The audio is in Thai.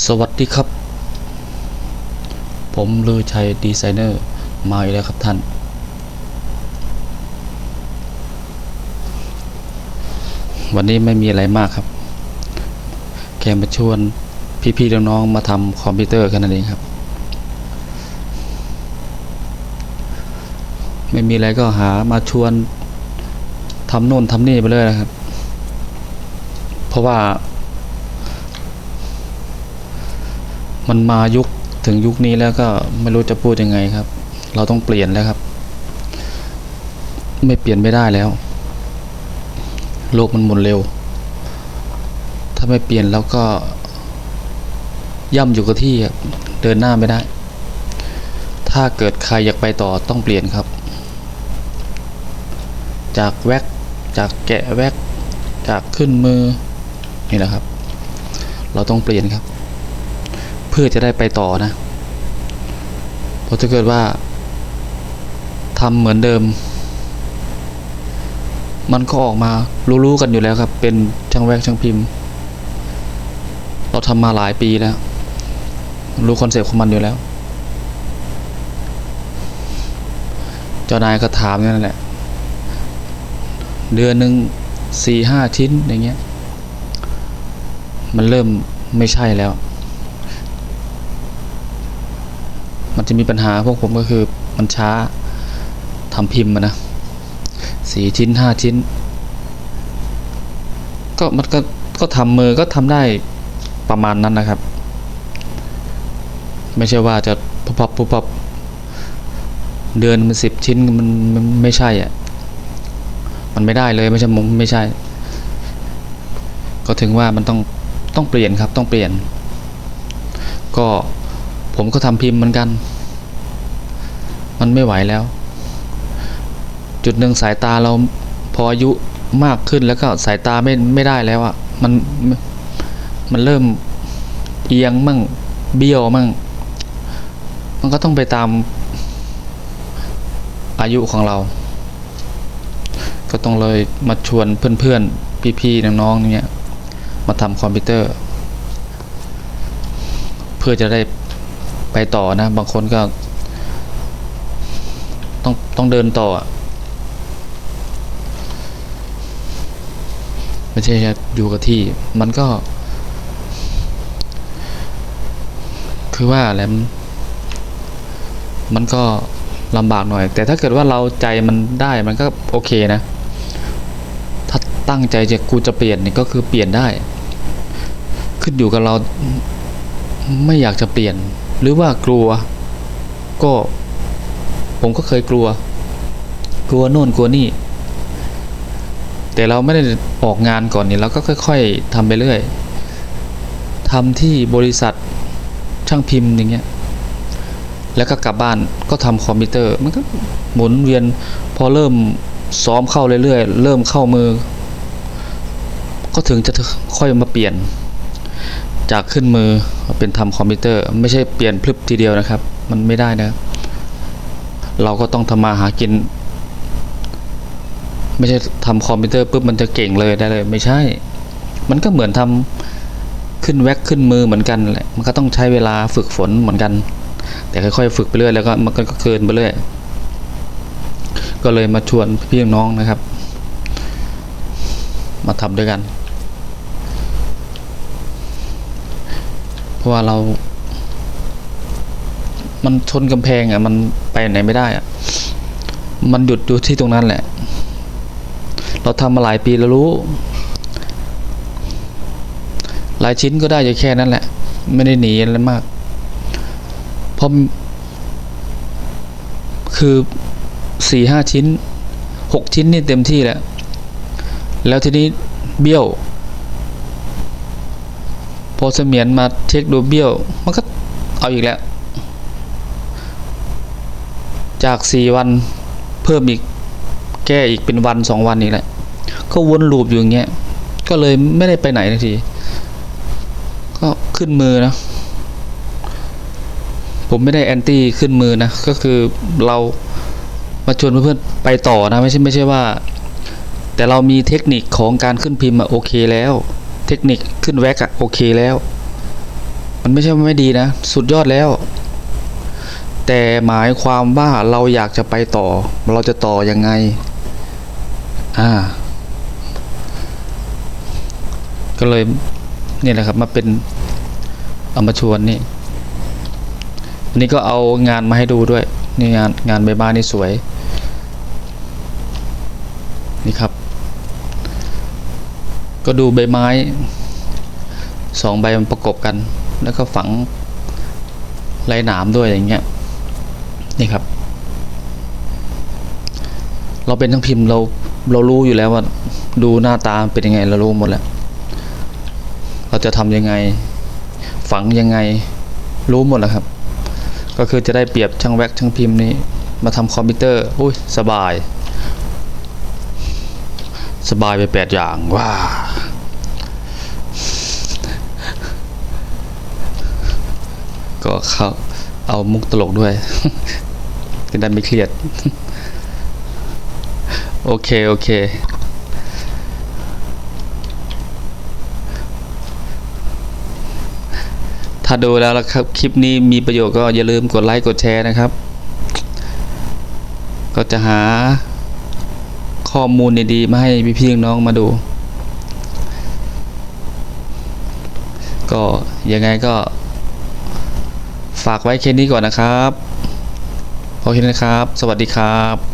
สวัสดีครับ ผมลือชัยดีไซเนอร์มาอีกแล้วครับท่าน วันนี้ไม่มีอะไรมากครับ แค่มาชวนพี่ๆน้องๆมาทำคอมพิวเตอร์กันนั่นเองครับ ไม่มีอะไรก็หามาชวนทำโน่นทำนี่ไปเลยนะครับ เพราะว่า มันมายุคถึงยุคนี้แล้วก็ไม่รู้จะพูดยังไงครับ เราต้องเปลี่ยนแล้วครับ ไม่เปลี่ยนไม่ได้แล้ว โลกมันหมุนเร็ว ถ้าไม่เปลี่ยนแล้วก็ ย่ำอยู่กับที่เดินหน้าไม่ได้ ถ้าเกิดใครอยากไปต่อต้องเปลี่ยนครับ จากแว็กจากแกะแว็กจากขึ้นมือนี่แหละครับ เราต้องเปลี่ยนครับ เพื่อจะได้ไปต่อนะเพราะถ้าเกิดว่าทำเหมือนเดิม มันก็ออกมารู้ๆกันอยู่แล้วครับ เป็นช่างแวกช่างพิมพ์ เราทำมาหลายปีแล้ว รู้คอนเซ็ปต์ของมันอยู่แล้ว เจ้านายก็ถามนั่นแหละ เดือนหนึ่งสี่ห้าชิ้นอย่างเงี้ย มันเริ่มไม่ใช่แล้ว มันจะมีปัญหาพวกผมก็คือมันช้าทำพิมพ์นะสี่ชิ้นห้าชิ้น ก็มันก็ก็ทำมือก็ทำได้ประมาณนั้นนะครับ ไม่ใช่ว่าจะปุ๊บปับปุ๊บปับเดือนมันสิบชิ้นมันมันไม่ใช่อะมันไม่ได้เลยไม่ใช่มุมไม่ใช่ ก็ถึงว่ามันต้องต้องเปลี่ยนครับต้องเปลี่ยน ก็ ผมก็ทำพิมพ์เหมือนกัน มันไม่ไหวแล้ว จุดหนึ่งสายตาเราพออายุมากขึ้นแล้วก็สายตาไม่ไม่ได้แล้วอะ่ะมันมันเริ่มเอียงมั่งเบี้ยวมั่ง มันก็ต้องไปตามอายุของเรา ก็ต้องเลยมาชวนเพื่อนๆ พี่ๆ น้องๆเนี่ยมาทำคอมพิวเตอร์ เพื่อจะได้ ไปต่อนะ บางคนก็ ต้องต้องเดินต่อไม่ใช่แค่อยู่กับที่ มันก็ คือว่าอะไรมันมันก็ลำบากหน่อย แต่ถ้าเกิดว่าเราใจมันได้มันก็โอเคนะ ถ้าตั้งใจจะกูจะเปลี่ยนนี่ก็คือเปลี่ยนได้ ขึ้นอยู่กับเราไม่อยากจะเปลี่ยน หรือว่ากลัว ก็ ผมก็เคยกลัว กลัวโน่นกลัวนี่ แต่เราไม่ได้ออกงานก่อนนี่เราก็ค่อย ๆทำไปเรื่อยทำที่บริษัทช่างพิมพ์อย่างเงี้ยแล้วก็กลับบ้านก็ทำคอมพิวเตอร์ มันก็หมุนเวียนพอเริ่มซ้อมเข้าเรื่อยๆ เริ่มเข้ามือ ก็ถึงจะค่อยมาเปลี่ยน จากขึ้นมือเป็นทำคอมพิวเตอร์ ไม่ใช่เปลี่ยนพลึบทีเดียวนะครับ มันไม่ได้นะ เราก็ต้องทำมาหากิน ไม่ใช่ทำคอมพิวเตอร์ปุ๊บมันจะเก่งเลยได้เลย ไม่ใช่ มันก็เหมือนทำขึ้นแว็กขึ้นมือเหมือนกันแหละมันก็ต้องใช้เวลาฝึกฝนเหมือนกัน แต่ค่อยๆ ฝึกไปเรื่อยแล้วก็มันก็เกินไปเรื่อยก็เลยมาชวนพี่น้องนะครับ มาทำด้วยกัน เพราะว่าเรา มันชนกำแพงอะ มันไปไหนไม่ได้อะ มันหยุดอยู่ที่ตรงนั้นแหละ เราทำมาหลายปีแล้วรู้ หลายชิ้นก็ได้อยู่แค่นั้นแหละ ไม่ได้หนีอะไรมาก เพราะคือสี่ห้าชิ้นหกชิ้นนี่เต็มที่แล้ว แล้วทีนี้เบี้ยว พอเสมียนมาเช็คดูเบี้ยว มันก็เอาอีกแล้ว จากสี่วันเพิ่มอีกแก้อีกเป็นวันสองวันอีกแหละ ก็วนลูปอยู่อย่างเงี้ย ก็เลยไม่ได้ไปไหนนที ก็ขึ้นมือนะ ผมไม่ได้แอนตี้ขึ้นมือนะ ก็คือเรามาชวนเพื่อนๆไปต่อนะ ไม่ใช่ไม่ใช่ว่า แต่เรามีเทคนิคของการขึ้นพิมพ์โอเคแล้ว ทคนิคขึ้นแว็กอะโอเคแล้ว มันไม่ใช่ว่าไม่ดีนะ สุดยอดแล้ว แต่หมายความว่าเราอยากจะไปต่อ เราจะต่อยังไง อ่า ก็เลยนี่แหละครับมาเป็นเอามาชวนนี่วันนี้ก็เอางานมาให้ดูด้วย นี่งานงานใบบ้านนี่สวย นี่ครับ ก็ดูใบไม้สองใบมันประกบกัน แล้วก็ฝังไรหนามด้วยอย่างเงี้ยนี่ครับ เราเป็นทั้งพิมพ์เราเรารู้อยู่แล้วว่า ดูหน้าตาเป็นยังไงเรารู้หมดแล้ว เราจะทำยังไง ฝังยังไง รู้หมดแล้วครับ ก็คือจะได้เปรียบช่างแว็กช่างพิมพ์นี่มาทำคอมพิวเตอร์อุ้ยสบาย สบายไปแปดอย่างว้า เขาเอามุกตลกด้วยจะได้ไม่เครียด โอเค โอเค ถ้าดูแล้วละครับคลิปนี้มีประโยชน์ก็อย่าลืมกดไลค์กดแชร์นะครับ ก็จะหาข้อมูลดีๆมาให้พี่ๆน้องมาดู ก็ยังไงก็ ฝากไว้แค่นี้ก่อนนะครับพอเค่นี้นะครับ สวัสดีครับ